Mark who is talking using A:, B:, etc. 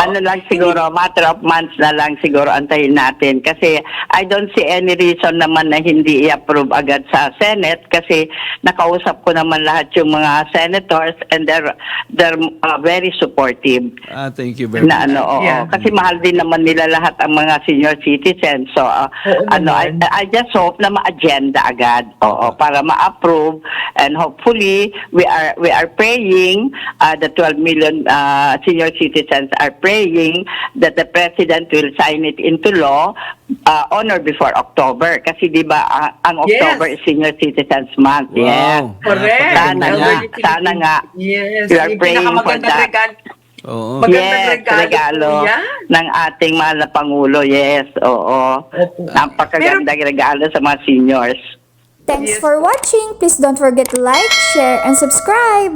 A: Ano lang siguro, matter of months na lang siguro antayin natin. Kasi I don't see any reason naman na hindi i-approve agad sa Senate kasi nakausap ko naman lahat yung mga senators and they're, they're uh, very supportive.
B: Ah, thank you very
A: Na
B: much.
A: ano, oo.
C: Yeah.
A: Kasi mahal din naman nila lahat ang mga senior citizens. So, uh,
C: Oo
A: ano, I,
C: naman.
A: I just hope na ma-agenda agad. Oo, para ma-approve and hopefully we are we are praying uh, the 12 million uh, senior citizens are praying that the president will sign it into law uh, on or before October kasi 'di ba uh, ang
C: Yes.
A: October is senior citizens month.
B: Wow.
A: Yes.
C: Correct.
A: Sana nga, sana nga.
C: Yes.
A: We are praying for that.
C: regalo.
B: Oo.
C: Magandang
A: yes,
C: regalo
A: regalo
C: yan.
A: ng ating mahal na Pangulo. Yes, oo. Napakagandang regalo sa mga seniors.
D: Thanks
C: Yes
D: for watching! Please don't forget to like, share, and subscribe!